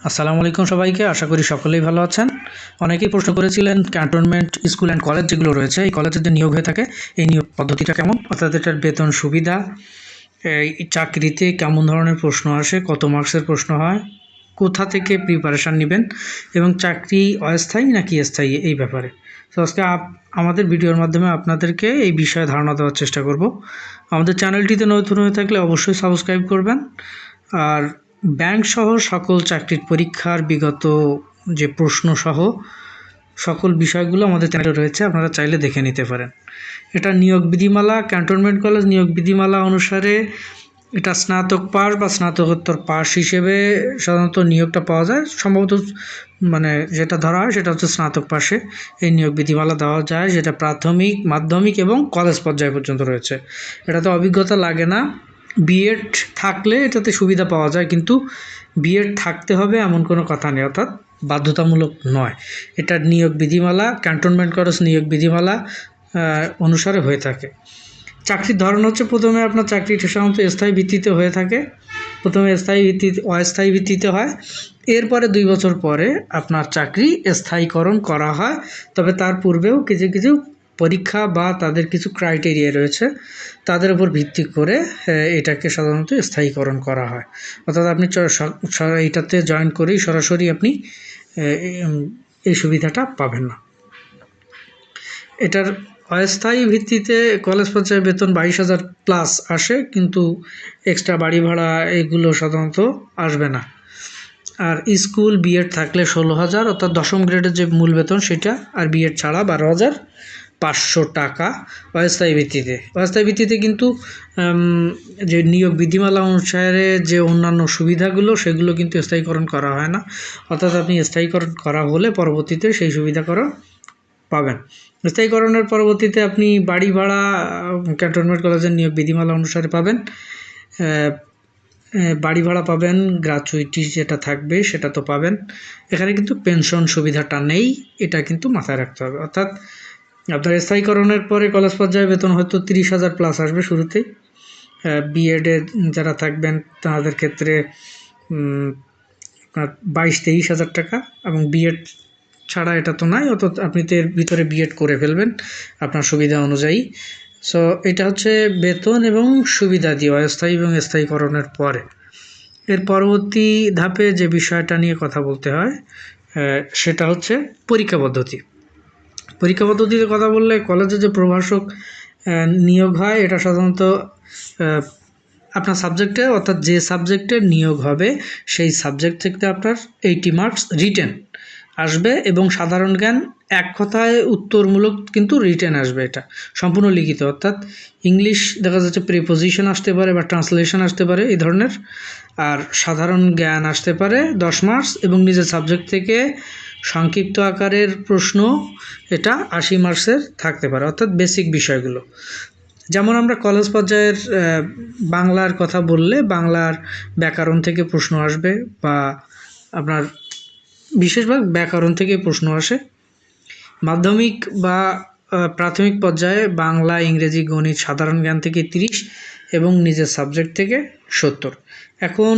আসসালামু আলাইকুম সবাইকে, আশা করি সকলেই ভালো আছেন। অনেকেই প্রশ্ন করেছিলেন ক্যান্টনমেন্ট স্কুল অ্যান্ড কলেজ যেগুলো রয়েছে, এই কলেজের যে নিয়োগ হয়ে থাকে, এই নিয়োগ পদ্ধতিটা কেমন? অর্থাৎ এটার বেতন সুবিধা, এই চাকরিতে কেমন ধরনের প্রশ্ন আসে, কত মার্কসের প্রশ্ন হয়, কোথা থেকে প্রিপারেশান নেবেন, এবং চাকরি অস্থায়ী নাকি স্থায়ী, এই ব্যাপারে। তো আজকে আমাদের ভিডিওর মাধ্যমে আপনাদেরকে এই বিষয়ে ধারণা দেওয়ার চেষ্টা করব। আমাদের চ্যানেলটিতে নতুন হয়ে থাকলে অবশ্যই সাবস্ক্রাইব করবেন, আর ব্যাংক সহ সকল চাকরির পরীক্ষার বিগত যে প্রশ্ন সহ সকল বিষয়গুলো আমাদের চ্যানেলে রয়েছে, আপনারা চাইলে দেখে নিতে পারেন। এটা নিয়োগ বিধিমালা ক্যান্টনমেন্ট কলেজ নিয়োগ বিধিমালা অনুসারে এটা স্নাতক পাস বা স্নাতকোত্তর পাস হিসেবে সাধারণত নিয়োগটা পাওয়া যায়। সম্ভবত মানে যেটা ধরা হয় সেটা হচ্ছে স্নাতক পাশে এই নিয়োগ বিধিমালা দেওয়া যায়, যেটা প্রাথমিক, মাধ্যমিক এবং কলেজ পর্যায় পর্যন্ত রয়েছে। এটাতে অভিজ্ঞতা লাগে না। বিএড থাকলে এটাতে সুবিধা পাওয়া যায়, কিন্তু বিএড থাকতে হবে এমন কোনো কথা নেই, অর্থাৎ বাধ্যতামূলক নয়। এটা নিয়োগ বিধিমালা ক্যান্টনমেন্ট কলেজ নিয়োগ বিধিমালা অনুসারে হয়ে থাকে। চাকরির ধরন হচ্ছে প্রথমে আপনার চাকরিটা সাধারণত স্থায়ী ভিত্তিতে হয়ে থাকে। প্রথমে স্থায়ী ভিত্তিতে, অস্থায়ী ভিত্তিতে হয়। এরপরে দুই বছর পরে আপনার চাকরি স্থায়ীকরণ করা হয়। তবে তার পূর্বেও কিছু কিছু পরীক্ষা বা তাদের কিছু ক্রাইটেরিয়া রয়েছে, তাদের উপর ভিত্তি করে এটাকে সাধারণত স্থায়ীকরণ করা হয়। অর্থাৎ আপনি এইটাতে জয়েন করেই সরাসরি আপনি এই সুবিধাটা পাবেন না। এটার অস্থায়ী ভিত্তিতে কলেজ পর্যায়ে বেতন বাইশ হাজার প্লাস আসে, কিন্তু এক্সট্রা বাড়ি ভাড়া এগুলো সাধারণত আসবে না। আর স্কুল বিএড থাকলে ষোলো হাজার, অর্থাৎ দশম গ্রেডের যে মূল বেতন সেটা আর বিএড ছাড়া বারো হাজার। পাঁচশো টাকা অস্থায়ী ভিত্তিতে। অস্থায়ী ভিত্তিতে কিন্তু যে নিয়োগ বিধিমালা অনুসারে যে অন্যান্য সুবিধাগুলো, সেগুলো কিন্তু স্থায়ীকরণ করা হয় না। অর্থাৎ আপনি স্থায়ীকরণ করা হলে পরবর্তীতে সেই সুবিধাকরণ পাবেন। স্থায়ীকরণের পরবর্তীতে আপনি বাড়ি ভাড়া ক্যান্টনমেন্ট কলেজের নিয়োগ বিধিমালা অনুসারে পাবেন। বাড়ি ভাড়া পাবেন, গ্রাচুইটি যেটা থাকবে সেটা তো পাবেন। এখানে কিন্তু পেনশন সুবিধাটা নেই, এটা কিন্তু মাথায় রাখতে হবে। অর্থাৎ আপনার স্থায়ীকরণের পরে কলেজ পর্যায়ে বেতন হয়তো তিরিশ হাজার প্লাস আসবে শুরুতেই। বিএডে যারা থাকবেন, তাদের ক্ষেত্রে আপনার বাইশ তেইশ হাজার টাকা এবং বিএড ছাড়া এটা তো নাই অত আপনি তো এর ভিতরে বিএড করে ফেলবেন আপনার সুবিধা অনুযায়ী। সো এটা হচ্ছে বেতন এবং সুবিধা দিয়ে অস্থায়ী এবং স্থায়ীকরণের পরে। এর পরবর্তী ধাপে যে বিষয়টা নিয়ে কথা বলতে হয় সেটা হচ্ছে পরীক্ষা পদ্ধতি পরীক্ষা পদ্ধতিতে কথা বললে কলেজে যে প্রভাষক নিয়োগ হয়, এটা সাধারণত আপনার সাবজেক্টে অর্থাৎ যে সাবজেক্টে নিয়োগ হবে, সেই সাবজেক্ট থেকে আপনার এইটি মার্কস রিটেন আসবে এবং সাধারণ জ্ঞান এক কথায় উত্তরমূলক কিন্তু রিটেন আসবে এটা, সম্পূর্ণ লিখিত। অর্থাৎ ইংলিশ দেখা যাচ্ছে প্রিপোজিশন আসতে পারে বা ট্রান্সলেশন আসতে পারে, এই ধরনের। আর সাধারণ জ্ঞান আসতে পারে দশ মার্কস এবং নিজের সাবজেক্ট থেকে সংক্ষিপ্ত আকারের প্রশ্ন, এটা আশি মার্কসের থাকতে পারে, অর্থাৎ বেসিক বিষয়গুলো। যেমন আমরা কলেজ পর্যায়ের বাংলার কথা বললে বাংলার ব্যাকরণ থেকে প্রশ্ন আসবে বা আপনার বিশেষভাগ ব্যাকরণ থেকে প্রশ্ন আসে। মাধ্যমিক বা প্রাথমিক পর্যায়ে বাংলা, ইংরেজি, গণিত, সাধারণ জ্ঞান থেকে তিরিশ এবং নিজের সাবজেক্ট থেকে সত্তর। এখন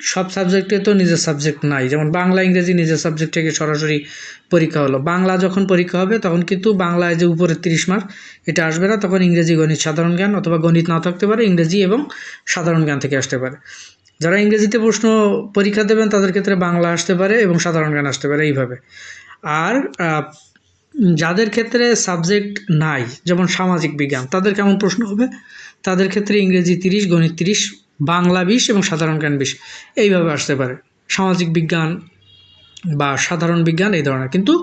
সব সাবজেক্টে তো নিজের সাবজেক্ট নাই। যেমন বাংলা, ইংরেজি নিজের সাবজেক্ট থেকে সরাসরি পরীক্ষা হলো। বাংলা যখন পরীক্ষা হবে, তখন কিন্তু বাংলায় যে উপরে তিরিশ মার্ক এটা আসবে না। তখন ইংরেজি, গণিত সাধারণ জ্ঞান অথবা গণিত না থাকতে পারে, ইংরেজি এবং সাধারণ জ্ঞান থেকে আসতে পারে। যারা ইংরেজিতে প্রশ্ন পরীক্ষা দেবেন, তাদের ক্ষেত্রে বাংলা আসতে পারে এবং সাধারণ জ্ঞান আসতে পারে এইভাবে। আর যাদের ক্ষেত্রে সাবজেক্ট নাই, যেমন সামাজিক বিজ্ঞান, তাদের কেমন প্রশ্ন হবে? তাদের ক্ষেত্রে ইংরেজি তিরিশ, গণিত তিরিশ বাংলা বিষ এবং সাধারণ জ্ঞান বিষ এইভাবে আসতে পারে। সামাজিক বিজ্ঞান বা সাধারণ বিজ্ঞান এই ধরনের। কিন্তু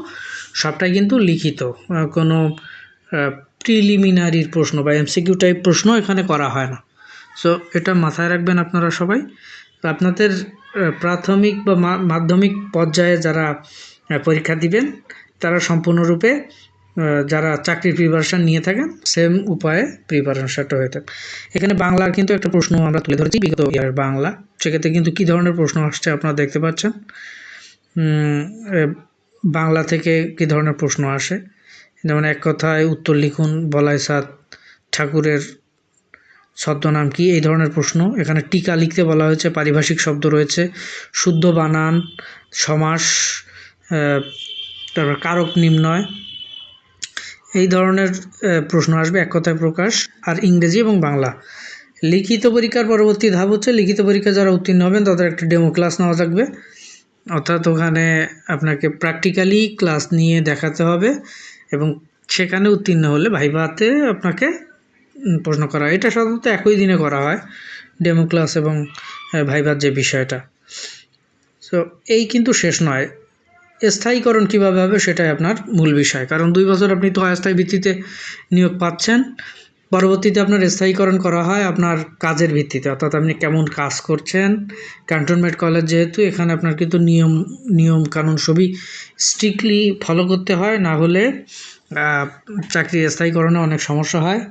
সবটাই কিন্তু লিখিত। কোনো প্রিলিমিনারির প্রশ্ন বা এমসিকিউ টাইপ প্রশ্ন এখানে করা হয় না। সো এটা মাথায় রাখবেন আপনারা সবাই। আপনাদের প্রাথমিক বা মাধ্যমিক পর্যায়ে যারা পরীক্ষা দিবেন, তারা সম্পূর্ণরূপে যারা চাকরির প্রিপারেশান নিয়ে থাকেন সেম উপায়ে প্রিপারেশানটা হয়ে থাকে। এখানে বাংলার কিন্তু একটা প্রশ্ন আমরা তুলে ধরেছি, বিগত ইয়ার বাংলা। সেক্ষেত্রে কিন্তু কী ধরনের প্রশ্ন আসছে আপনারা দেখতে পাচ্ছেন? বাংলা থেকে কী ধরনের প্রশ্ন আসে? যেমন এক কথায় উত্তর লিখুন, বলাই সাদ ঠাকুরের ছদ্মনাম কি? এই ধরনের প্রশ্ন। এখানে টিকা লিখতে বলা হয়েছে, পারিভাষিক শব্দ রয়েছে, শুদ্ধ বানান, সমাস তারপর কারক নির্ণয় এই ধরনের প্রশ্ন আসবে এক কথায় প্রকাশ আর ইংরেজি এবং বাংলা। লিখিত পরীক্ষার পরবর্তী ধাপ হচ্ছে লিখিত পরীক্ষা যারা উত্তীর্ণ হবেন তাদের একটা ডেমো ক্লাস নেওয়া থাকবে। অর্থাৎ ওখানে আপনাকে প্র্যাকটিক্যালি ক্লাস নিয়ে দেখাতে হবে এবং সেখানে উত্তীর্ণ হলে ভাইভাতে আপনাকে প্রশ্ন করা হয়। এটা সাধারণত একই দিনে করা হয় ডেমো ক্লাস এবং ভাইভার যে বিষয়টা। সো এই কিন্তু শেষ নয়। স্থায়ীকরণ কীভাবে হবে সেটাই আপনার মূল বিষয়। কারণ দুই বছর আপনি তো অস্থায়ী ভিত্তিতে নিয়োগ পাচ্ছেন। পরবর্তীতে আপনার স্থায়ীকরণ করা হয় আপনার কাজের ভিত্তিতে। অর্থাৎ আপনি কেমন কাজ করছেন, ক্যান্টনমেন্ট কলেজ যেহেতু, এখানে আপনার কিন্তু নিয়ম নিয়ম কানুন সবই স্ট্রিক্টলি ফলো করতে হয়। না হলে চাকরি স্থায়ীকরণে অনেক সমস্যা হয়।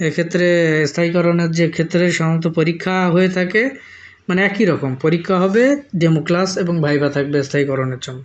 এক্ষেত্রে স্থায়ীকরণের যে ক্ষেত্রে সাধারণত পরীক্ষা হয়ে থাকে মানে একই রকম। পরীক্ষা হবে ডেমো ক্লাস এবং ভাইভা থাকবে স্থায়ীকরণের জন্য।